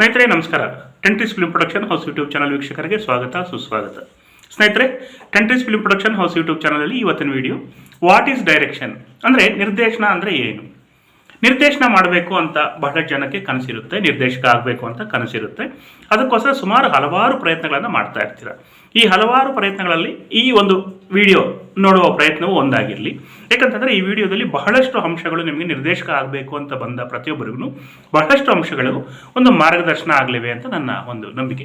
ಸ್ನೇಹಿತರೆ, ನಮಸ್ಕಾರ. Ten trees film production house YouTube channel ವೀಕ್ಷಕರಿಗೆ ಸ್ವಾಗತ, ಸುಸ್ವಾಗತ. ಸ್ನೇಹಿತರೆ ten trees film production house YouTube ಚಾನಲಲ್ಲಿ ಇವತ್ತಿನ ವಿಡಿಯೋ ವಾಟ್ ಈಸ್ ಡೈರೆಕ್ಷನ್ ಅಂದರೆ ನಿರ್ದೇಶನ ಅಂದರೆ ಏನು? ನಿರ್ದೇಶನ ಮಾಡಬೇಕು ಅಂತ ಬಹಳ ಜನಕ್ಕೆ ಕನಸಿರುತ್ತೆ, ನಿರ್ದೇಶಕ ಆಗಬೇಕು ಅಂತ ಕನಸಿರುತ್ತೆ. ಅದಕ್ಕೋಸ್ಕರ ಸುಮಾರು ಹಲವಾರು ಪ್ರಯತ್ನಗಳನ್ನು ಮಾಡ್ತಾ ಇರ್ತೀರ. ಈ ಹಲವಾರು ಪ್ರಯತ್ನಗಳಲ್ಲಿ ಈ ಒಂದು ವಿಡಿಯೋ ನೋಡುವ ಪ್ರಯತ್ನವು ಒಂದಾಗಿರಲಿ. ಯಾಕಂತಂದರೆ ಈ ವಿಡಿಯೋದಲ್ಲಿ ಬಹಳಷ್ಟು ಅಂಶಗಳು ನಿಮಗೆ ನಿರ್ದೇಶಕ ಆಗಬೇಕು ಅಂತ ಬಂದ ಪ್ರತಿಯೊಬ್ಬರಿಗೂ ಬಹಳಷ್ಟು ಅಂಶಗಳು ಒಂದು ಮಾರ್ಗದರ್ಶನ ಆಗಲಿವೆ ಅಂತ ನನ್ನ ಒಂದು ನಂಬಿಕೆ.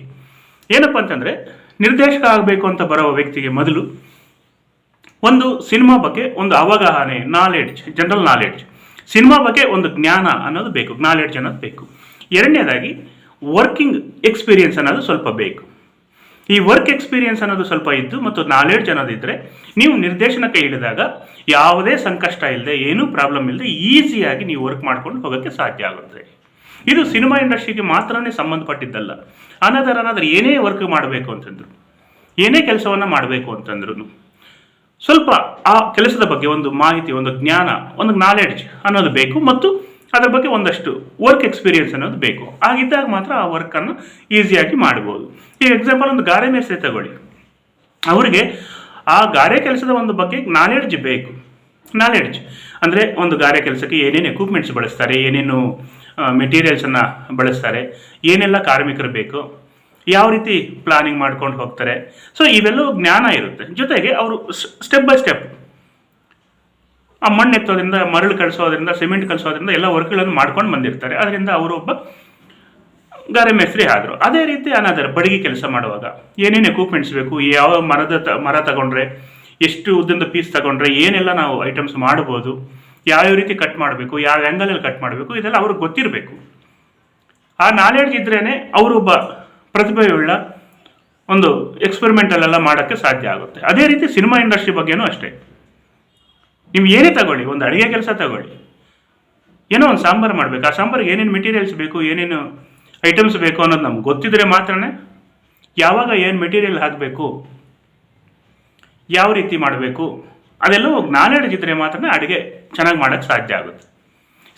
ಏನಪ್ಪ ಅಂತಂದರೆ, ನಿರ್ದೇಶಕ ಆಗಬೇಕು ಅಂತ ಬರುವ ವ್ಯಕ್ತಿಗೆ ಮೊದಲು ಒಂದು ಸಿನಿಮಾ ಬಗ್ಗೆ ಒಂದು ಅವಗಾಹನೆ ನಾಲೆಡ್ಜ್ ಜನರಲ್ ನಾಲೆಡ್ಜ್ ಸಿನಿಮಾ ಬಗ್ಗೆ ಒಂದು ಜ್ಞಾನ ಅನ್ನೋದು ಬೇಕು ನಾಲೆಡ್ಜ್ ಅನ್ನೋದು ಬೇಕು. ಎರಡನೇದಾಗಿ ವರ್ಕಿಂಗ್ ಎಕ್ಸ್ಪೀರಿಯನ್ಸ್ ಅನ್ನೋದು ಸ್ವಲ್ಪ ಬೇಕು. ಈ ವರ್ಕ್ ಎಕ್ಸ್ಪೀರಿಯನ್ಸ್ ಅನ್ನೋದು ಸ್ವಲ್ಪ ಇದ್ದು ಮತ್ತು ನಾಲೆಡ್ಜ್ ಅನ್ನೋದಿದ್ದರೆ ನೀವು ನಿರ್ದೇಶನಕ್ಕೆ ಇಳಿದಾಗ ಯಾವುದೇ ಸಂಕಷ್ಟ ಇಲ್ಲದೆ ಏನೂ ಪ್ರಾಬ್ಲಮ್ ಇಲ್ಲದೆ ಈಸಿಯಾಗಿ ನೀವು ವರ್ಕ್ ಮಾಡ್ಕೊಂಡು ಹೋಗೋಕ್ಕೆ ಸಾಧ್ಯ ಆಗುತ್ತೆ. ಇದು ಸಿನಿಮಾ ಇಂಡಸ್ಟ್ರಿಗೆ ಮಾತ್ರನೇ ಸಂಬಂಧಪಟ್ಟಿದ್ದಲ್ಲ. ಅನದರ್ ಅನದರ್ ಏನೇ ವರ್ಕ್ ಮಾಡಬೇಕು ಅಂತಂದ್ರು, ಏನೇ ಕೆಲಸವನ್ನು ಮಾಡಬೇಕು ಅಂತಂದ್ರು ಸ್ವಲ್ಪ ಆ ಕೆಲಸದ ಬಗ್ಗೆ ಒಂದು ಮಾಹಿತಿ, ಒಂದು ಜ್ಞಾನ, ಒಂದು ನಾಲೆಡ್ಜ್ ಅನ್ನೋದು ಬೇಕು ಮತ್ತು ಅದರ ಬಗ್ಗೆ ಒಂದಷ್ಟು ವರ್ಕ್ ಎಕ್ಸ್ಪೀರಿಯನ್ಸ್ ಅನ್ನೋದು ಬೇಕು. ಆಗಿದ್ದಾಗ ಮಾತ್ರ ಆ ವರ್ಕನ್ನು ಈಸಿಯಾಗಿ ಮಾಡ್ಬೋದು. ಈಗ ಎಕ್ಸಾಂಪಲ್ ಒಂದು ಗಾರೆ ಮೇಸ್ತ್ರಿ ತಗೊಳ್ಳಿ. ಅವರಿಗೆ ಆ ಗಾರೆ ಕೆಲಸದ ಒಂದು ಬಗ್ಗೆ ನಾಲೆಡ್ಜ್ ಬೇಕು. ನಾಲೆಡ್ಜ್ ಅಂದರೆ ಒಂದು ಗಾರೆ ಕೆಲಸಕ್ಕೆ ಏನೇನು ಎಕ್ವಿಪ್ಮೆಂಟ್ಸ್ ಬಳಸ್ತಾರೆ, ಏನೇನು ಮೆಟೀರಿಯಲ್ಸನ್ನು ಬಳಸ್ತಾರೆ, ಏನೆಲ್ಲ ಕಾರ್ಮಿಕರು ಬೇಕು, ಯಾವ ರೀತಿ ಪ್ಲಾನಿಂಗ್ ಮಾಡ್ಕೊಂಡು ಹೋಗ್ತಾರೆ. ಸೊ ಇವೆಲ್ಲವೂ ಜ್ಞಾನ ಇರುತ್ತೆ. ಜೊತೆಗೆ ಅವರು ಸ್ಟೆಪ್ ಬೈ ಸ್ಟೆಪ್ ಆ ಮಣ್ಣು ಎತ್ತೋದ್ರಿಂದ, ಮರಳು ಕಳಿಸೋದ್ರಿಂದ, ಸಿಮೆಂಟ್ ಕಳಿಸೋದ್ರಿಂದ ಎಲ್ಲ ವರ್ಕ್ಗಳನ್ನು ಮಾಡ್ಕೊಂಡು ಬಂದಿರ್ತಾರೆ. ಅದರಿಂದ ಅವರು ಒಬ್ಬ ಗಾರೆ ಮೇಸ್ತ್ರಿ ಆದರು. ಅದೇ ರೀತಿ ಅನಾದರ ಬಡಗಿ ಕೆಲಸ ಮಾಡುವಾಗ ಏನೇನು ಎಕ್ವಿಪ್ಮೆಂಟ್ಸ್ ಬೇಕು, ಯಾವ ಮರದ ತ, ಮರ ತಗೊಂಡ್ರೆ, ಎಷ್ಟು ಉದ್ದದ ಪೀಸ್ ತಗೊಂಡ್ರೆ, ಏನೆಲ್ಲ ನಾವು ಐಟಮ್ಸ್ ಮಾಡ್ಬೋದು ಯಾವ್ಯಾವ ರೀತಿ ಕಟ್ ಮಾಡಬೇಕು, ಯಾವ ಆ್ಯಂಗಲಲ್ಲಿ ಕಟ್ ಮಾಡಬೇಕು, ಇದೆಲ್ಲ ಅವ್ರಿಗೆ ಗೊತ್ತಿರಬೇಕು. ಆ ನಾಲೆಡ್ಜ್ ಇದ್ರೇ ಅವರೊಬ್ಬ ಪ್ರತಿಭೆಯುಳ್ಳ ಒಂದು ಎಕ್ಸ್ಪೆರಿಮೆಂಟಲ್ಲೆಲ್ಲ ಮಾಡೋಕ್ಕೆ ಸಾಧ್ಯ ಆಗುತ್ತೆ. ಅದೇ ರೀತಿ ಸಿನಿಮಾ ಇಂಡಸ್ಟ್ರಿ ಬಗ್ಗೆನೂ ಅಷ್ಟೇ. ನೀವು ಏನೇ ತಗೊಳ್ಳಿ, ಒಂದು ಅಡುಗೆ ಕೆಲಸ ತಗೊಳ್ಳಿ. ಏನೋ ಒಂದು ಸಾಂಬಾರು ಮಾಡಬೇಕು. ಆ ಸಾಂಬಾರಿಗೆ ಏನೇನು ಮೆಟೀರಿಯಲ್ಸ್ ಬೇಕು, ಏನೇನು ಐಟಮ್ಸ್ ಬೇಕು ಅನ್ನೋದು ನಮ್ಗೆ ಗೊತ್ತಿದ್ರೆ ಮಾತ್ರನೇ ಯಾವಾಗ ಏನು ಮೆಟೀರಿಯಲ್ ಹಾಕಬೇಕು, ಯಾವ ರೀತಿ ಮಾಡಬೇಕು, ಅದೆಲ್ಲವೂ ನಾನು ಇದ್ದರೆ ಮಾತ್ರ ಅಡುಗೆ ಚೆನ್ನಾಗಿ ಮಾಡೋಕ್ಕೆ ಸಾಧ್ಯ ಆಗುತ್ತೆ.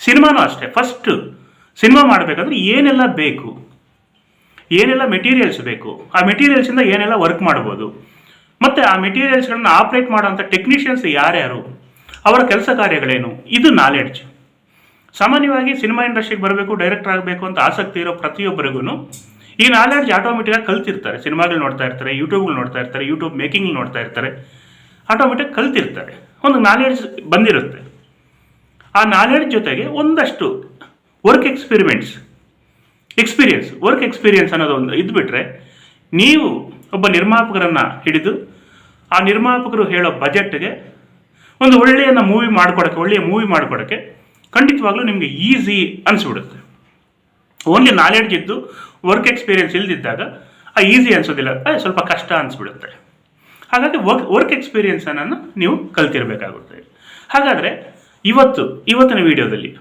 ಸಿನಿಮಾನೂ ಅಷ್ಟೇ. ಫಸ್ಟು ಸಿನಿಮಾ ಮಾಡಬೇಕಂದ್ರೆ ಏನೆಲ್ಲ ಬೇಕು, ಏನೆಲ್ಲ ಮೆಟೀರಿಯಲ್ಸ್ ಬೇಕು, ಆ ಮೆಟೀರಿಯಲ್ಸಿಂದ ಏನೆಲ್ಲ ವರ್ಕ್ ಮಾಡ್ಬೋದು. ಮತ್ತು ಆ ಮೆಟೀರಿಯಲ್ಸ್ಗಳನ್ನ ಆಪ್ರೇಟ್ ಮಾಡೋಂಥ ಟೆಕ್ನಿಷಿಯನ್ಸ್ ಯಾರ್ಯಾರು? ಅವರ ಕೆಲಸ ಕಾರ್ಯಗಳೇನು? ಇದು ನಾಲೆಡ್ಜ್ ಸಾಮಾನ್ಯವಾಗಿ ಸಿನಿಮಾ ಇಂಡಸ್ಟ್ರಿಗೆ ಬರಬೇಕು ಡೈರೆಕ್ಟರ್ ಆಗಬೇಕು ಅಂತ ಆಸಕ್ತಿ ಇರೋ ಪ್ರತಿಯೊಬ್ಬರಿಗೂ ಈ ನಾಲೆಡ್ಜ್ ಆಟೋಮೆಟಿಕಾಗಿ ಕಲ್ತಿರ್ತಾರೆ. ಸಿನಿಮಾಗಳು ನೋಡ್ತಾ ಇರ್ತಾರೆ ಯೂಟ್ಯೂಬ್ಗಳು ನೋಡ್ತಾ ಇರ್ತಾರೆ ಯೂಟ್ಯೂಬ್ ಮೇಕಿಂಗ್ ನೋಡ್ತಾ ಇರ್ತಾರೆ. ಆಟೋಮೆಟಿಕ್ ಕಲ್ತಿರ್ತಾರೆ. ಒಂದು ನಾಲೆಡ್ಜ್ ಬಂದಿರುತ್ತೆ. ಆ ನಾಲೆಡ್ಜ್ ಜೊತೆಗೆ ಒಂದಷ್ಟು work experiments experience work experience ಅನ್ನೋದು ಒಂದು ಇದ್ಬಿಟ್ರೆ ನೀವು ಒಬ್ಬ ನಿರ್ಮಾಪಕರನ್ನು ಹಿಡಿದು ಆ ನಿರ್ಮಾಪಕರು ಹೇಳೋ ಬಜೆಟ್ಗೆ ಒಂದು ಒಳ್ಳೆಯ ಮೂವಿ ಮಾಡ್ಕೊಡೋಕ್ಕೆ, ಒಳ್ಳೆಯ ಮೂವಿ ಮಾಡಿಕೊಡೋಕ್ಕೆ ಖಂಡಿತವಾಗ್ಲೂ ನಿಮಗೆ ಈಸಿ ಅನಿಸ್ಬಿಡುತ್ತೆ. ಓನ್ಲಿ ನಾಲೆಡ್ಜ್ ಇದ್ದು ವರ್ಕ್ ಎಕ್ಸ್ಪೀರಿಯೆನ್ಸ್ ಇಲ್ದಿದ್ದಾಗ ಆ ಈಸಿ ಅನ್ಸೋದಿಲ್ಲ ಸ್ವಲ್ಪ ಕಷ್ಟ ಅನಿಸ್ಬಿಡುತ್ತೆ. ಹಾಗಾಗಿ ವರ್ಕ್ ವರ್ಕ್ ಎಕ್ಸ್ಪೀರಿಯೆನ್ಸನ್ನು ನೀವು ಕಲ್ತಿರಬೇಕಾಗುತ್ತೆ. ಹಾಗಾದರೆ ಇವತ್ತು, ಇವತ್ತಿನ ವಿಡಿಯೋದಲ್ಲಿ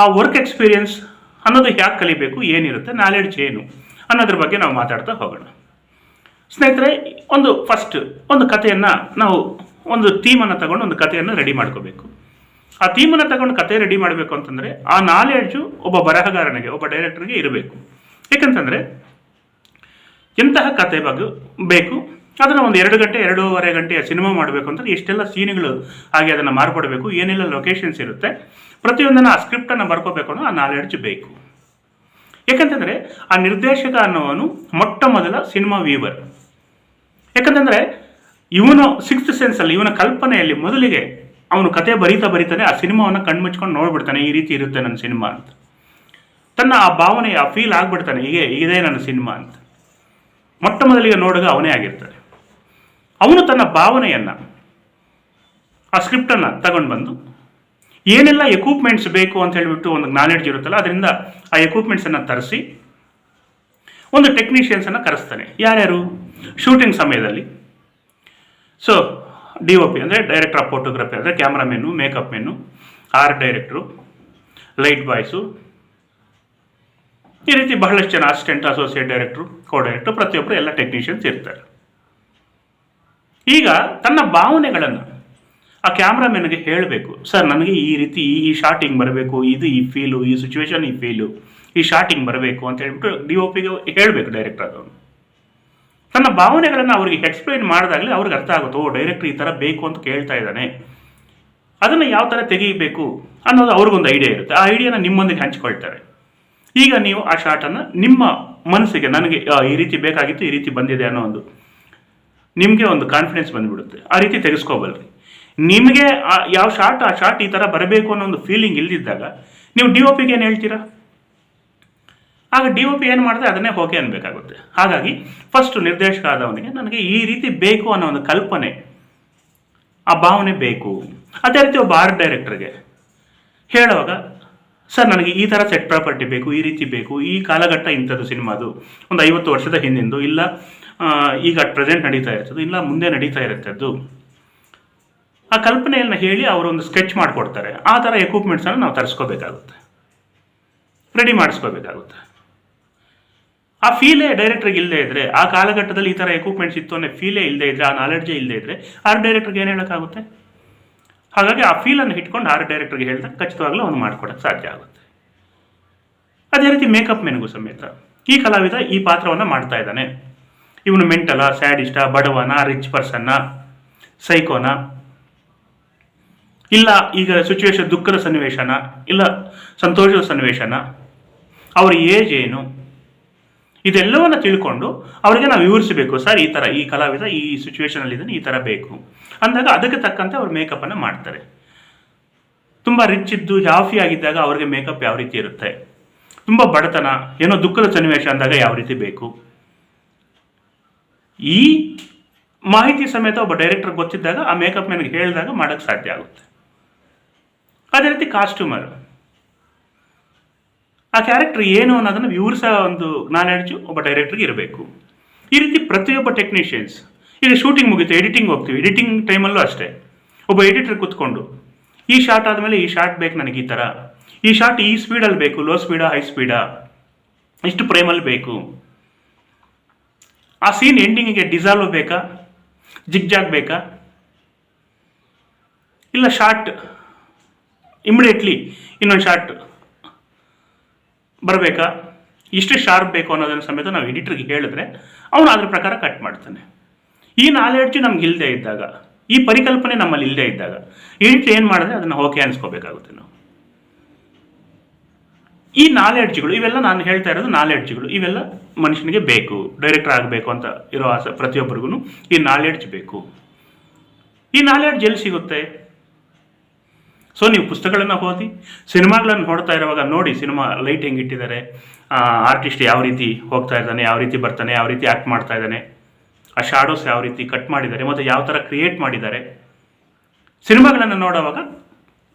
ಆ ವರ್ಕ್ ಎಕ್ಸ್ಪೀರಿಯೆನ್ಸ್ ಅನ್ನೋದು ಹೇಗೆ ಕಲಿಬೇಕು, ಏನಿರುತ್ತೆ ನಾಲೆಡ್ಜ್ ಏನು ಅನ್ನೋದ್ರ ಬಗ್ಗೆ ನಾವು ಮಾತಾಡ್ತಾ ಹೋಗೋಣ. ಸ್ನೇಹಿತರೆ, ಒಂದು ಫಸ್ಟ್ ಒಂದು ಕಥೆಯನ್ನು ನಾವು ಒಂದು ಥೀಮನ್ನು ತಗೊಂಡು ಒಂದು ಕಥೆಯನ್ನು ರೆಡಿ ಮಾಡ್ಕೋಬೇಕು. ಆ ಥೀಮನ್ನು ತಗೊಂಡು ಕತೆ ರೆಡಿ ಮಾಡಬೇಕು ಅಂತಂದರೆ ಆ ನಾಲೆಡ್ಜು ಒಬ್ಬ ಬರಹಗಾರನಿಗೆ, ಒಬ್ಬ ಡೈರೆಕ್ಟರ್ಗೆ ಇರಬೇಕು. ಏಕೆಂತಂದರೆ ಎಂತಹ ಕತೆ ಬಗ್ಗೆ ಬೇಕು, ಅದನ್ನು ಒಂದು ಎರಡು ಗಂಟೆ, ಎರಡೂವರೆ ಗಂಟೆಯ ಸಿನಿಮಾ ಮಾಡಬೇಕು ಅಂತಂದ್ರೆ ಇಷ್ಟೆಲ್ಲ ಸೀನ್ಗಳು ಹಾಗೆ ಅದನ್ನು ಮಾರ್ಪಡಬೇಕು ಏನೆಲ್ಲ ಲೊಕೇಶನ್ಸ್ ಇರುತ್ತೆ, ಪ್ರತಿಯೊಂದನ್ನು ಆ ಸ್ಕ್ರಿಪ್ಟನ್ನು ಬರ್ಕೋಬೇಕು ಅನ್ನೋ ಆ ನಾಲೆಡ್ಜ್ ಬೇಕು. ಯಾಕಂತಂದರೆ ಆ ನಿರ್ದೇಶಕ ಅನ್ನೋವನು ಮೊಟ್ಟ ಮೊದಲ ಸಿನಿಮಾ ವೀವರ್ ಯಾಕಂತಂದರೆ ಇವನು ಸಿಕ್ಸ್ತ್ ಸೆನ್ಸಲ್ಲಿ ಇವನ ಕಲ್ಪನೆಯಲ್ಲಿ ಮೊದಲಿಗೆ ಅವನು ಕತೆ ಬರೀತಾ ಬರೀತಾನೆ, ಆ ಸಿನಿಮಾವನ್ನು ಕಣ್ಮುಚ್ಕೊಂಡು ನೋಡ್ಬಿಡ್ತಾನೆ, ಈ ರೀತಿ ಇರುತ್ತೆ ನನ್ನ ಸಿನಿಮಾ ಅಂತ. ತನ್ನ ಆ ಭಾವನೆ ಆ ಫೀಲ್ ಆಗ್ಬಿಡ್ತಾನೆ, ಹೀಗೆ ಇದೇ ನನ್ನ ಸಿನಿಮಾ ಅಂತ. ಮೊಟ್ಟ ಮೊದಲಿಗೆ ನೋಡಿದ ಅವನೇ ಆಗಿರ್ತಾನೆ. ಅವನು ತನ್ನ ಭಾವನೆಯನ್ನು, ಆ ಸ್ಕ್ರಿಪ್ಟನ್ನು ತಗೊಂಡು ಬಂದು, ಏನೆಲ್ಲ ಎಕ್ವಿಪ್ಮೆಂಟ್ಸ್ ಬೇಕು ಅಂತ ಹೇಳಿಬಿಟ್ಟು ಒಂದು ನಾಲೆಡ್ಜ್ ಇರುತ್ತಲ್ಲ, ಅದರಿಂದ ಆ ಎಕ್ವಿಪ್ಮೆಂಟ್ಸನ್ನು ತರಿಸಿ, ಒಂದು ಟೆಕ್ನಿಷಿಯನ್ಸನ್ನು ಕರೆಸ್ತಾನೆ. ಯಾರ್ಯಾರು? ಶೂಟಿಂಗ್ ಸಮಯದಲ್ಲಿ. ಸೊ ಡಿ ಒ ಪಿ ಅಂದರೆ ಡೈರೆಕ್ಟರ್ ಆಫ್ ಫೋಟೋಗ್ರಫಿ ಅಂದರೆ cameramen makeup men art director light boys ಈ ರೀತಿ ಬಹಳಷ್ಟು ಜನ ಅಸಿಸ್ಟೆಂಟ್ ಅಸೋಸಿಯೇಟ್ ಡೈರೆಕ್ಟ್ರು ಕೋ ಡೈರೆಕ್ಟ್ರು ಪ್ರತಿಯೊಬ್ಬರು ಎಲ್ಲ ಟೆಕ್ನಿಷಿಯನ್ಸ್ ಇರ್ತಾರೆ. ಈಗ ತನ್ನ ಭಾವನೆಗಳನ್ನು ಆ ಕ್ಯಾಮ್ರಾಮನ್ಗೆ ಹೇಳಬೇಕು. ಸರ್ ನನಗೆ ಈ ರೀತಿ ಈ ಶಾರ್ಟಿಂಗ್ ಬರಬೇಕು, ಇದು ಈ ಫೀಲು ಈ ಸಿಚುವೇಶನ್ ಈ ಫೀಲು ಈ ಶಾರ್ಟಿಂಗ್ ಬರಬೇಕು ಅಂತ ಹೇಳ್ಬಿಟ್ಟು ಡಿ ಒ ಪಿಗೆ ಹೇಳಬೇಕು ಡೈರೆಕ್ಟರ್ ತನ್ನ ಭಾವನೆಗಳನ್ನು ಅವ್ರಿಗೆ ಎಕ್ಸ್ಪ್ಲೈನ್ ಮಾಡಿದಾಗಲೇ ಅವ್ರಿಗೆ ಅರ್ಥ ಆಗುತ್ತೆ, ಓ ಡೈರೆಕ್ಟ್ರ್ ಈ ಥರ ಬೇಕು ಅಂತ ಕೇಳ್ತಾ ಇದ್ದಾನೆ. ಅದನ್ನು ಯಾವ ಥರ ತೆಗಿಬೇಕು ಅನ್ನೋದು ಅವ್ರಿಗೊಂದು ಐಡಿಯಾ ಇರುತ್ತೆ. ಆ ಐಡಿಯಾನ ನಿಮ್ಮೊಂದಿಗೆ ಹಂಚ್ಕೊಳ್ತಾರೆ ಈಗ ನೀವು ಆ ಶಾರ್ಟನ್ನು ನಿಮ್ಮ ಮನಸ್ಸಿಗೆ ನನಗೆ ಈ ರೀತಿ ಬೇಕಾಗಿತ್ತು, ಈ ರೀತಿ ಬಂದಿದೆ ಅನ್ನೋ ಒಂದು ನಿಮಗೆ ಒಂದು ಕಾನ್ಫಿಡೆನ್ಸ್ ಬಂದುಬಿಡುತ್ತೆ. ಆ ರೀತಿ ತೆಗೆಸ್ಕೋಬಲ್ರಿ. ನಿಮಗೆ ಯಾವ ಶಾರ್ಟ್ ಆ ಶಾರ್ಟ್ ಈ ಥರ ಬರಬೇಕು ಅನ್ನೋ ಒಂದು ಫೀಲಿಂಗ್ ಇಲ್ದಿದ್ದಾಗ ನೀವು ಡಿ ಒ ಪಿಗೆ ಏನು ಹೇಳ್ತೀರಾ? ಆಗ ಡಿ ಒ ಪಿ ಏನು ಮಾಡಿದ್ರೆ ಅದನ್ನೇ ಹೋಗಿ ಅನ್ಬೇಕಾಗುತ್ತೆ. ಹಾಗಾಗಿ ಫಸ್ಟ್ ನಿರ್ದೇಶಕ ಆದವನಿಗೆ ನನಗೆ ಈ ರೀತಿ ಬೇಕು ಅನ್ನೋ ಒಂದು ಕಲ್ಪನೆ, ಆ ಭಾವನೆ ಬೇಕು. ಅದೇ ರೀತಿ ಒಬ್ಬ ಆರ್ಟ್ ಡೈರೆಕ್ಟರ್ಗೆ ಹೇಳುವಾಗ, ಸರ್, ನನಗೆ ಈ ಥರ ಸೆಟ್ ಪ್ರಾಪರ್ಟಿ ಬೇಕು, ಈ ರೀತಿ ಬೇಕು, ಈ ಕಾಲಘಟ್ಟ ಇಂಥದ್ದು ಸಿನಿಮಾದು ಒಂದು ಐವತ್ತು ವರ್ಷದ ಹಿಂದಿಂದು, ಇಲ್ಲ ಈಗ ಪ್ರೆಸೆಂಟ್ ನಡೀತಾ ಇರ್ತದ್ದು ಇಲ್ಲ, ಮುಂದೆ ನಡೀತಾ ಇರುತ್ತದ್ದು. ಆ ಕಲ್ಪನೆಯನ್ನು ಹೇಳಿ ಅವರೊಂದು ಸ್ಕೆಚ್ ಮಾಡಿಕೊಡ್ತಾರೆ. ಆ ಥರ ಎಕ್ವಿಪ್ಮೆಂಟ್ಸನ್ನು ನಾವು ತರಿಸ್ಕೋಬೇಕಾಗುತ್ತೆ. ರೆಡಿ ಮಾಡಿಸ್ಕೋಬೇಕಾಗುತ್ತೆ. ಆ ಫೀಲೇ ಡೈರೆಕ್ಟರ್ಗೆ ಇಲ್ಲದೆ ಇದ್ರೆ, ಆ ಕಾಲಘಟ್ಟದಲ್ಲಿ ಈ ಥರ ಎಕ್ವಿಪ್ಮೆಂಟ್ಸ್ ಇತ್ತು ಅನ್ನೋ ಫೀಲೇ ಇಲ್ಲದೆ ಇದ್ರೆ, ಆ ನಾಲೆಡ್ಜೇ ಇಲ್ಲದೆ ಇದ್ರೆ ಆರ್ ಡೈರೆಕ್ಟರ್ಗೆ ಏನು ಹೇಳೋಕ್ಕಾಗುತ್ತೆ? ಹಾಗಾಗಿ ಆ ಫೀಲನ್ನು ಇಟ್ಕೊಂಡು ಆರ್ ಡೈರೆಕ್ಟರ್ಗೆ ಹೇಳಿದಾಗ ಖಚಿತವಾಗ್ಲೂ ಅವನು ಮಾಡ್ಕೊಡಕ್ಕೆ ಸಾಧ್ಯ ಆಗುತ್ತೆ. ಅದೇ ರೀತಿ ಮೇಕಪ್ ಮೆನ್ಗೂ ಸಮೇತ. ಈ ಕಲಾವಿದ ಈ ಪಾತ್ರವನ್ನು ಮಾಡ್ತಾ ಇದ್ದಾನೆ. ಇವನು ಮೆಂಟಲ, ಸ್ಯಾಡಿಸ್ಟ, ಬಡವನ ರಿಚ್ ಪರ್ಸನ್ನ ಸೈಕೋನ. ಇಲ್ಲ, ಈಗ ಸಿಚುವೇಶನ್ ದುಃಖದ ಸನ್ನಿವೇಶನ, ಇಲ್ಲ, ಸಂತೋಷದ ಸನ್ನಿವೇಶನ. ಅವ್ರ ಏಜ್ ಏನು? ಇದೆಲ್ಲವನ್ನ ತಿಳ್ಕೊಂಡು ಅವರಿಗೆ ನಾವು ವಿವರಿಸಬೇಕು, ಸರ್, ಈ ಥರ ಈ ಕಲಾವಿದ ಈ ಸಿಚುವೇಶನಲ್ಲಿ ಇದನ್ನು ಈ ಥರ ಬೇಕು. ಅಂದಾಗ ಅದಕ್ಕೆ ತಕ್ಕಂತೆ ಅವ್ರು ಮೇಕಪ್ಪನ್ನು ಮಾಡ್ತಾರೆ. ತುಂಬ ರಿಚ್ ಇದ್ದು ಜಾಫಿ ಆಗಿದ್ದಾಗ ಅವ್ರಿಗೆ ಮೇಕಪ್ ಯಾವ ರೀತಿ ಇರುತ್ತೆ? ತುಂಬ ಬಡತನ, ಏನೋ ದುಃಖದ ಸನ್ನಿವೇಶ ಅಂದಾಗ ಯಾವ ರೀತಿ ಬೇಕು? ಈ ಮಾಹಿತಿ ಸಮೇತ ಒಬ್ಬ ಡೈರೆಕ್ಟರ್ ಗೊತ್ತಿದ್ದಾಗ ಆ ಮೇಕಪ್ ಮ್ಯಾನ್ಗೆ ಹೇಳಿದಾಗ ಮಾಡೋಕ್ಕೆ ಸಾಧ್ಯ ಆಗುತ್ತೆ. ಅದೇ ರೀತಿ ಕಾಸ್ಟ್ಯೂಮರ್ ಆ ಕ್ಯಾರೆಕ್ಟರ್ ಏನು ಅನ್ನೋದನ್ನು ವಿವರಿಸೋ ಒಂದು ನಾಲೆಡ್ಜು ಒಬ್ಬ ಡೈರೆಕ್ಟರ್ಗೆ ಇರಬೇಕು. ಈ ರೀತಿ ಪ್ರತಿಯೊಬ್ಬ ಟೆಕ್ನಿಷಿಯನ್ಸ್ ಈಗ ಶೂಟಿಂಗ್ ಮುಗೀತು ಎಡಿಟಿಂಗ್ ಹೋಗ್ತೀವಿ ಎಡಿಟಿಂಗ್ ಟೈಮಲ್ಲೂ ಅಷ್ಟೇ. ಒಬ್ಬ ಎಡಿಟರ್ ಕೂತ್ಕೊಂಡು, ಈ ಶಾರ್ಟ್ ಆದಮೇಲೆ ಈ ಶಾರ್ಟ್ ಬೇಕು ನನಗೆ ಈ ಥರ ಈ ಶಾರ್ಟ್ ಈ ಸ್ಪೀಡಲ್ಲಿ ಬೇಕು ಲೋ ಸ್ಪೀಡಾ ಹೈ ಸ್ಪೀಡಾ ಇಷ್ಟು ಪ್ರೇಮಲ್ಲಿ ಬೇಕು. ಆ ಸೀನ್ ಎಂಡಿಂಗಿಗೆ ಡಿಸಾಲ್ವ್ ಬೇಕಾ? ಜಿಗ್ಜಾಗ್ ಬೇಕಾ? ಇಲ್ಲ ಶಾರ್ಟ್ ಇಮಿಡಿಯೇಟ್ಲಿ ಇನ್ನೊಂದು ಶಾರ್ಟ್ ಬರಬೇಕಾ? ಇಷ್ಟು ಶಾರ್ಪ್ ಬೇಕು ಅನ್ನೋದನ್ನು ಸಮೇತ ನಾವು ಎಡಿಟರ್ಗೆ ಹೇಳಿದ್ರೆ ಅವನು ಅದ್ರ ಪ್ರಕಾರ ಕಟ್ ಮಾಡ್ತಾನೆ. ಈ ನಾಲೆಡ್ಜು ನಮ್ಗೆ ಇಲ್ಲದೆ ಇದ್ದಾಗ, ಈ ಪರಿಕಲ್ಪನೆ ನಮ್ಮಲ್ಲಿ ಇಲ್ಲದೆ ಇದ್ದಾಗ ಎಡಿಟ್ ಏನು ಮಾಡಿದ್ರೆ ಅದನ್ನು ಓಕೆ ಅನ್ಸ್ಕೋಬೇಕಾಗುತ್ತೆ ನಾವು. ಈ ನಾಲೆಡ್ಜ್ಗಳು ಇವೆಲ್ಲ ನಾನು ಹೇಳ್ತಾ ಇರೋದು ನಾಲೆಡ್ಜ್ಗಳು ಇವೆಲ್ಲ ಮನುಷ್ಯನಿಗೆ ಬೇಕು ಡೈರೆಕ್ಟರ್ ಆಗಬೇಕು ಅಂತ ಇರೋ ಆಸೆ ಪ್ರತಿಯೊಬ್ಬರಿಗೂ ಈ ನಾಲೆಡ್ಜ್ ಬೇಕು. ಈ ನಾಲೆಡ್ಜ್ ಎಲ್ಲಿ ಸಿಗುತ್ತೆ? ಸೊ ನೀವು ಪುಸ್ತಕಗಳನ್ನು ಓದಿ, ಸಿನಿಮಾಗಳನ್ನು ನೋಡ್ತಾ ಇರುವಾಗ ನೋಡಿ ಸಿನಿಮಾ ಲೈಟ್ ಹೆಂಗೆ ಇಟ್ಟಿದ್ದಾರೆ ಆರ್ಟಿಸ್ಟ್ ಯಾವ ರೀತಿ ಹೋಗ್ತಾ ಇದ್ದಾನೆ, ಯಾವ ರೀತಿ ಬರ್ತಾನೆ, ಯಾವ ರೀತಿ ಆ್ಯಕ್ಟ್ ಮಾಡ್ತಾ ಇದ್ದಾನೆ, ಆ ಶಾಡೋಸ್ ಯಾವ ರೀತಿ ಕಟ್ ಮಾಡಿದ್ದಾರೆ, ಮತ್ತು ಯಾವ ಥರ ಕ್ರಿಯೇಟ್ ಮಾಡಿದ್ದಾರೆ. ಸಿನಿಮಾಗಳನ್ನು ನೋಡುವಾಗ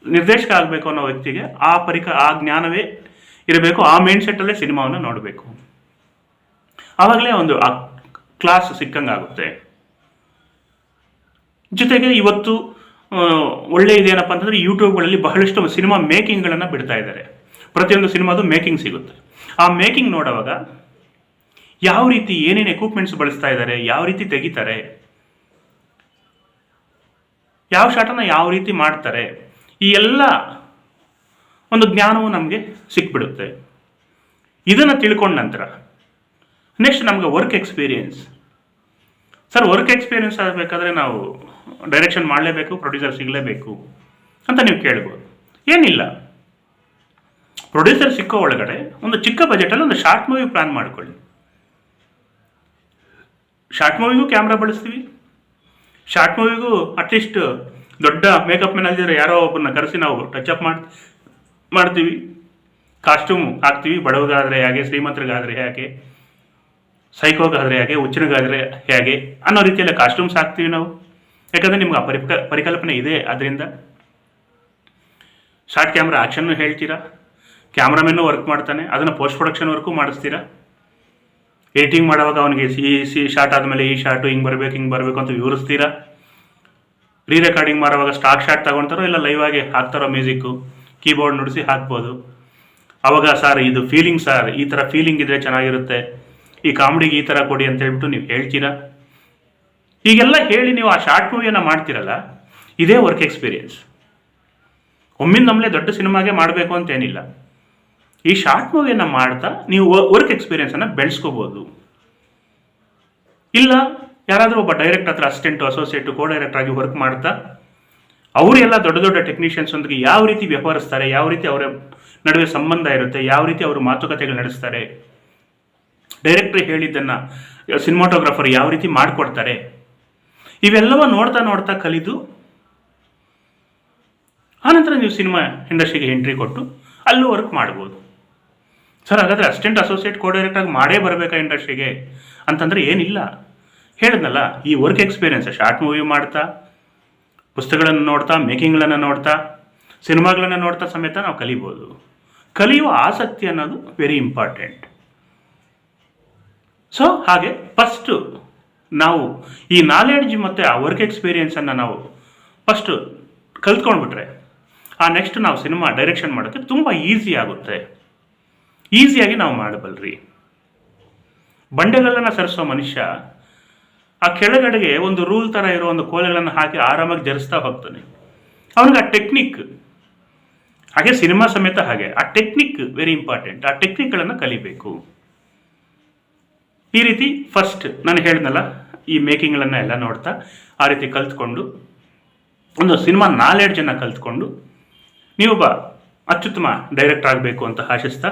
ನಿರ್ದೇಶಕ ಆಗಬೇಕು ಅನ್ನೋ ವ್ಯಕ್ತಿಗೆ ಆ ಪರಿಕ, ಆ ಜ್ಞಾನವೇ ಇರಬೇಕು, ಆ ಮೈಂಡ್ ಸೆಟ್ಟಲ್ಲೇ ಸಿನಿಮಾವನ್ನು ನೋಡಬೇಕು. ಆವಾಗಲೇ ಒಂದು, ಆ ಕ್ಲಾಸ್ ಸಿಕ್ಕಂಗಾಗುತ್ತೆ. ಜೊತೆಗೆ ಇವತ್ತು ಒಳ್ಳೆ ಇದೇನಪ್ಪ ಅಂತಂದರೆ ಯೂಟ್ಯೂಬ್ಗಳಲ್ಲಿ ಬಹಳಷ್ಟು ಸಿನಿಮಾ ಮೇಕಿಂಗ್ಗಳನ್ನು ಬಿಡ್ತಾ ಇದ್ದಾರೆ. ಪ್ರತಿಯೊಂದು ಸಿನಿಮಾದು ಮೇಕಿಂಗ್ ಸಿಗುತ್ತೆ. ಆ ಮೇಕಿಂಗ್ ನೋಡುವಾಗ ಯಾವ ರೀತಿ ಏನೇನು ಎಕ್ವಿಪ್ಮೆಂಟ್ಸ್ ಬಳಸ್ತಾ ಇದ್ದಾರೆ, ಯಾವ ರೀತಿ ತೆಗಿತಾರೆ, ಯಾವ ಶಾಟನ್ನು ಯಾವ ರೀತಿ ಮಾಡ್ತಾರೆ, ಈ ಎಲ್ಲ ಒಂದು ಜ್ಞಾನವು ನಮಗೆ ಸಿಕ್ಬಿಡುತ್ತೆ. ಇದನ್ನು ತಿಳ್ಕೊಂಡ ನಂತರ ನೆಕ್ಸ್ಟ್ ನಮಗೆ work experience sir work experience ಆಗಬೇಕಾದ್ರೆ ನಾವು ಡೈರೆಕ್ಷನ್ ಮಾಡಲೇಬೇಕು ಪ್ರೊಡ್ಯೂಸರ್ ಸಿಗಲೇಬೇಕು ಅಂತ ನೀವು ಕೇಳ್ಬೋದು. ಏನಿಲ್ಲ. ಪ್ರೊಡ್ಯೂಸರ್ ಸಿಕ್ಕೋ ಒಳಗಡೆ ಒಂದು ಚಿಕ್ಕ ಬಜೆಟಲ್ಲಿ ಒಂದು ಶಾರ್ಟ್ ಮೂವಿ ಪ್ಲ್ಯಾನ್ ಮಾಡ್ಕೊಳ್ಳಿ. ಶಾರ್ಟ್ ಮೂವಿಗೂ ಕ್ಯಾಮ್ರಾ ಬಳಸ್ತೀವಿ. ಶಾರ್ಟ್ ಮೂವಿಗೂ ಅಟ್ಲೀಸ್ಟ್ ದೊಡ್ಡ ಮೇಕಪ್ ಮ್ಯಾನೇಜರ್ ಯಾರೋ ಒಬ್ಬರನ್ನ ಕರೆಸಿ ನಾವು ಟಚ್ ಅಪ್ ಮಾಡಿ, ಮಾಡ್ತೀವಿ. ಕಾಸ್ಟ್ಯೂಮ್ ಹಾಕ್ತೀವಿ ಬಡವಗಾದರೆ ಹೇಗೆ, ಶ್ರೀಮಂತರಿಗಾದರೆ ಹೇಗೆ. ಸೈಕೋಗಾದರೆ ಹೇಗೆ ಹುಚ್ಚನಿಗಾದರೆ ಹೇಗೆ ಅನ್ನೋ ರೀತಿಯಲ್ಲಿ ಕಾಸ್ಟ್ಯೂಮ್ಸ್ ಹಾಕ್ತೀವಿ ನಾವು. ಯಾಕಂದರೆ ನಿಮ್ಗೆ ಆ ಪರಿಕ ಪರಿಕಲ್ಪನೆ ಇದೆ ಅದರಿಂದ ಶಾರ್ಟ್ ಕ್ಯಾಮ್ರಾ ಆ್ಯಕ್ಷನ್ನು ಹೇಳ್ತೀರಾ? ಕ್ಯಾಮ್ರಾಮೆನ್ನು ವರ್ಕ್ ಮಾಡ್ತಾನೆ, ಅದನ್ನು ಪೋಸ್ಟ್ ಪ್ರೊಡಕ್ಷನ್ ವರ್ಕು ಮಾಡಿಸ್ತೀರಾ? ಎಡಿಟಿಂಗ್ ಮಾಡುವಾಗ ಅವನಿಗೆ ಸಿ ಸಿ ಶಾರ್ಟ್ ಆದಮೇಲೆ ಈ ಶಾರ್ಟು ಹಿಂಗೆ ಬರಬೇಕು ಹಿಂಗೆ ಬರಬೇಕು ಅಂತ ವಿವರಿಸ್ತೀರಾ? ರೀ ರೆಕಾರ್ಡಿಂಗ್ ಮಾಡುವಾಗ ಸ್ಟಾಕ್ ಶಾರ್ಟ್ ತಗೊಂತಾರೋ ಇಲ್ಲ ಲೈವ್ ಆಗಿ ಹಾಕ್ತಾರೋ ಮ್ಯೂಸಿಕ್ಕು ಕೀಬೋರ್ಡ್ ನುಡಿಸಿ ಹಾಕ್ಬೋದು. ಅವಾಗ ಸರ್ ಇದು ಫೀಲಿಂಗ್ ಸರ್ ಈ ಥರ ಫೀಲಿಂಗ್ ಇದ್ರೆ ಚೆನ್ನಾಗಿರುತ್ತೆ. ಈ ಕಾಮಿಡಿಗೆ ಈ ಥರ ಕೊಡಿ ಅಂತ ಹೇಳ್ಬಿಟ್ಟು ನೀವು ಹೇಳ್ತೀರಾ? ಈಗೆಲ್ಲ ಹೇಳಿ ನೀವು ಆ ಶಾರ್ಟ್ ಮೂವಿಯನ್ನು ಮಾಡ್ತೀರಲ್ಲ, ಇದೇ ವರ್ಕ್ ಎಕ್ಸ್ಪೀರಿಯನ್ಸ್ ನಮ್ಮಲ್ಲೇ ದೊಡ್ಡ ಸಿನಿಮಾಗೆ ಮಾಡಬೇಕು ಅಂತೇನಿಲ್ಲ ಈ ಶಾರ್ಟ್ ಮೂವಿಯನ್ನು ಮಾಡ್ತಾ ನೀವು ವರ್ಕ್ ಎಕ್ಸ್ಪೀರಿಯನ್ಸನ್ನು ಬೆಳೆಸ್ಕೋಬೋದು. ಇಲ್ಲ, ಯಾರಾದರೂ ಒಬ್ಬ ಡೈರೆಕ್ಟ್ ಹತ್ರ ಅಸಿಸ್ಟೆಂಟು ಅಸೋಸಿಯೇಟು ಕೋ ಡೈರೆಕ್ಟರ್ ಆಗಿ ವರ್ಕ್ ಮಾಡ್ತಾ ಅವರೆಲ್ಲ ದೊಡ್ಡ ದೊಡ್ಡ ಟೆಕ್ನಿಷಿಯನ್ಸ್ ಒಂದಿಗೆ ಯಾವ ರೀತಿ ವ್ಯವಹರಿಸ್ತಾರೆ, ಯಾವ ರೀತಿ ಅವರ ನಡುವೆ ಸಂಬಂಧ ಇರುತ್ತೆ, ಯಾವ ರೀತಿ ಅವರು ಮಾತುಕತೆಗಳು ನಡೆಸ್ತಾರೆ ಡೈರೆಕ್ಟ್ರ್ ಹೇಳಿದ್ದನ್ನು ಸಿನಿಮಾಟೋಗ್ರಾಫರ್ ಯಾವ ರೀತಿ ಮಾಡಿಕೊಡ್ತಾರೆ? ಇವೆಲ್ಲವ ನೋಡ್ತಾ ನೋಡ್ತಾ ಕಲಿತು ಆನಂತರ ನೀವು ಸಿನಿಮಾ ಇಂಡಸ್ಟ್ರಿಗೆ ಎಂಟ್ರಿ ಕೊಟ್ಟು ಅಲ್ಲೂ ವರ್ಕ್ ಮಾಡ್ಬೋದು. ಸರ್, ಹಾಗಾದರೆ ಅಸಿಸ್ಟೆಂಟ್ ಅಸೋಸಿಯೇಟ್ ಕೋ ಡೈರೆಕ್ಟಾಗಿ ಮಾಡೇ ಬರಬೇಕಾ ಇಂಡಸ್ಟ್ರಿಗೆ? ಅಂತಂದರೆ ಏನಿಲ್ಲ. ಹೇಳಿದ್ನಲ್ಲ, ಈ ವರ್ಕ್ ಎಕ್ಸ್ಪೀರಿಯನ್ಸ್ ಶಾರ್ಟ್ ಮೂವಿ ಮಾಡ್ತಾ, ಪುಸ್ತಕಗಳನ್ನು ನೋಡ್ತಾ, ಮೇಕಿಂಗ್ಗಳನ್ನು ನೋಡ್ತಾ, ಸಿನಿಮಾಗಳನ್ನು ನೋಡ್ತಾ ಸಮೇತ ನಾವು ಕಲಿಬೋದು. ಕಲಿಯುವ ಆಸಕ್ತಿ ಅನ್ನೋದು ವೆರಿ ಇಂಪಾರ್ಟೆಂಟ್ ಸೊ ಹಾಗೆ ಫಸ್ಟು ನಾವು ಈ ನಾಲೆಡ್ಜ್ ಮತ್ತು ಆ ವರ್ಕ್ ಎಕ್ಸ್ಪೀರಿಯೆನ್ಸನ್ನು ನಾವು ಫಸ್ಟು ಕಲ್ತ್ಕೊಂಡ್ಬಿಟ್ರೆ, ಆ ನೆಕ್ಸ್ಟ್ ನಾವು ಸಿನಿಮಾ ಡೈರೆಕ್ಷನ್ ಮಾಡೋಕ್ಕೆ ತುಂಬ ಈಸಿ ಆಗುತ್ತೆ. ಈಸಿಯಾಗಿ ನಾವು ಮಾಡಬಲ್ರಿ. ಬಂಡೆಗಳನ್ನು ಸರಿಸೋ ಮನುಷ್ಯ, ಆ ಕೆಳಗಡೆಗೆ ಒಂದು ರೂಲ್ ಥರ ಇರೋ ಒಂದು ಕೋಲೆಗಳನ್ನು ಹಾಕಿ ಆರಾಮಾಗಿ ಜರಿಸ್ತಾ ಹೋಗ್ತಾನೆ. ಅವನಿಗೆ ಆ ಟೆಕ್ನಿಕ್ ಹಾಗೆ ಸಿನಿಮಾ ಸಮೇತ ಹಾಗೆ, ಆ ಟೆಕ್ನಿಕ್ ವೆರಿ ಇಂಪಾರ್ಟೆಂಟ್ ಆ ಟೆಕ್ನಿಕ್ಗಳನ್ನು ಕಲಿಬೇಕು. ಈ ರೀತಿ ಫಸ್ಟ್ ನಾನು ಹೇಳಿದ್ನಲ್ಲ, ಈ ಮೇಕಿಂಗ್ಗಳನ್ನು ಎಲ್ಲ ನೋಡ್ತಾ, ಆ ರೀತಿ ಕಲ್ತ್ಕೊಂಡು, ಒಂದು ಸಿನಿಮಾ ನಾಲೆಡ್ಜನ್ನು ಕಲ್ತ್ಕೊಂಡು ನೀವೊಬ್ಬ ಅತ್ಯುತ್ತಮ ಡೈರೆಕ್ಟರ್ ಆಗಬೇಕು ಅಂತ ಆಶಿಸ್ತಾ,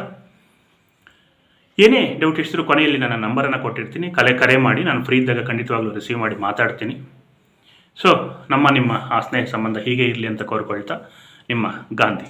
ಏನೇ ಡೌಟ್ ಇಷ್ಟಿದ್ರು ಕೊನೆಯಲ್ಲಿ ನನ್ನ ನಂಬರನ್ನು ಕೊಟ್ಟಿರ್ತೀನಿ, ಕಲೆ ಕರೆ ಮಾಡಿ, ನಾನು ಫ್ರೀ ಇದ್ದಾಗ ಖಂಡಿತವಾಗ್ಲೂ ರಿಸೀವ್ ಮಾಡಿ ಮಾತಾಡ್ತೀನಿ. ಸೊ ನಮ್ಮ ನಿಮ್ಮ ಆ ಸ್ನೇಹ ಸಂಬಂಧ ಹೀಗೆ ಇರಲಿ ಅಂತ ಕೋರ್ಕೊಳ್ತಾ, ನಿಮ್ಮ ಗಾಂಧಿ.